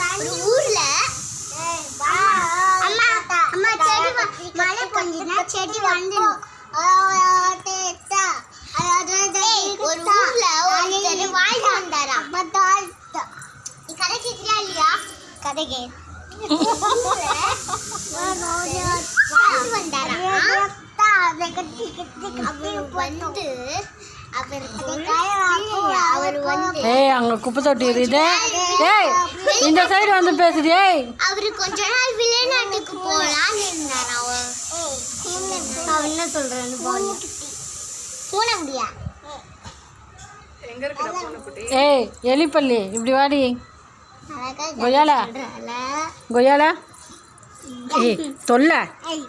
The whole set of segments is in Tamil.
ஒரு ஊர்ல அம்மா அம்மா செடி மழை பொஞ்சுனா செடி வந்து ஒரு ஊர்ல ஒருத்தர் வாழ்ந்து வந்தாராம் நீ கதை கேட்கிறியா இல்லையா? கதை கே வாழ்ந்து வந்தாராம் அவர் வந்து அவர் வந்து ஏய் அங்கே குப்பை தொட்டி இருக்குது. ஏய் இந்த சைடு வந்து பேசுது ஏய். அவரு கொஞ்ச நாள் வெளிநாட்டுக்கு போலான்னு இருந்தார்? அவன் அவன் என்ன சொல்றான்னு போன பூனை முடியா ஏய் எலிப்பள்ளி இப்படி வாடி. கொய்யாலா. கொய்யாலா? ஏய் தொல்லை.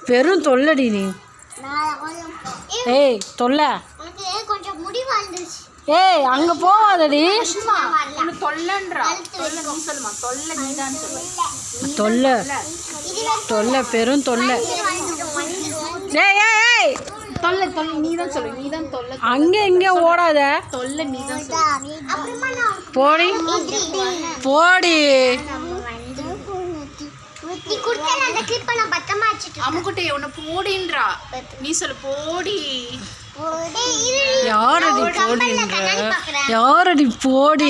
பெரும் தொல்லடி நீ. ஏய் தொல்லை. ஏய் அங்கே போவாதடி. தொல்லை நீ சொல்லுமா? தொல்லை சொல்லு பெரும் தொல்லை. ஏய் ஏய் ஏய். தொல்லை தொல்லை நீதான் சொல்லு. நீதான் தொல்லை அங்கே இங்கே ஓடாத. தொல்லை சொல்லு. நான் போடி. போடி. நீ கொடுத்த அந்த கிளிப்பை நான் பத்திரமா வச்சுட்டு அம்முக்குட்டி உன்னை போடின்றா. நீ சொல்லு போடி. இரு, இரு. யாரடி ஒரு